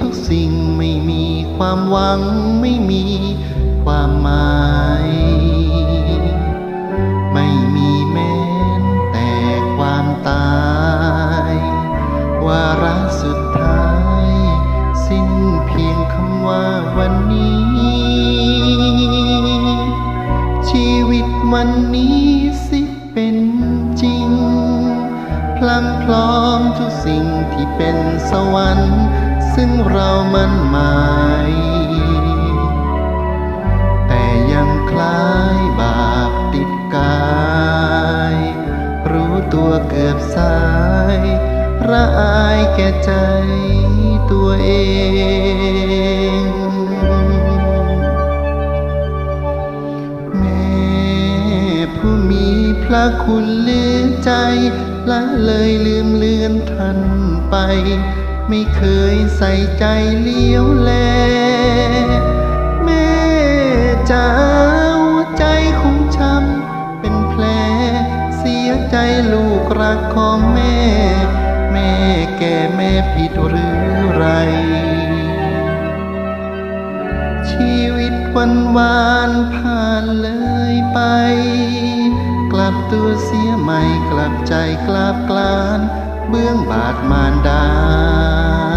ทุกสิ่งไม่มีความหวังไม่มีความหมาย ไม่มีแม้แต่ความตาย วาระสุดท้าย สิ้นเพียงคำว่าวันนี้ ชีวิตวันนี้สิเป็นจริง พลังพร้อมทุกสิ่งที่เป็นสวรรค์ ซึ่งเรามันหมาย แต่ยังคล้ายบาปติดกาย รู้ตัวเกือบสายระอายแก่ใจตัวเองแม่ผู้มีพระคุณเลือใจละเลยลืมเลือนท่านไป ไม่เคยใส่ใจเลี้ยวแล แม่จ้าวใจคงช้ำเป็นแผล เสียใจลูกรักของแม่ แม่แก่แม่ผิดหรือไร ชีวิตวันวานผ่านเลยไป กลับตัวเสียใหม่กลับใจกลับกลาน เบื้องบาทมารดา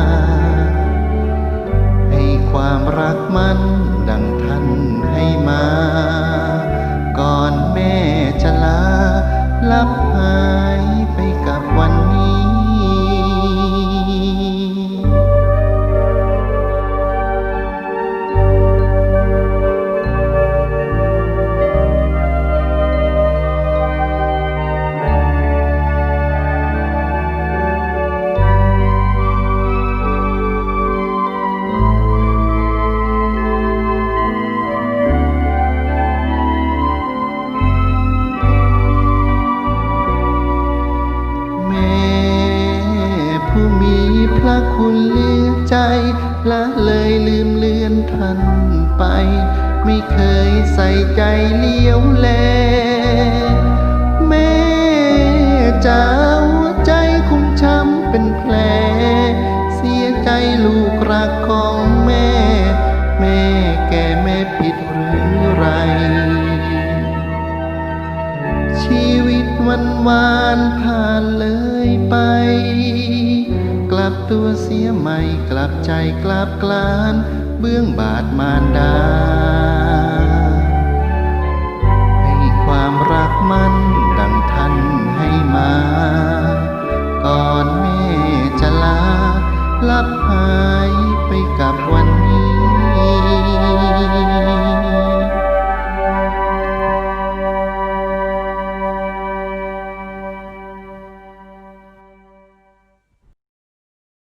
คุณเลือใจละเลยลืมเลือนท่านไป ไม่เคยใส่ใจเลี้ยวแล แม่จ้าหัวใจคงช้ำเป็นแผล เสียใจลูกรักของแม่ แม่แก่แม่ผิดหรือไร ชีวิตวันวานผ่านเลยไป ตัวเสียใหม่กลับใจกลับกลาน เบื้องบาทมารดา ให้ความรักมัน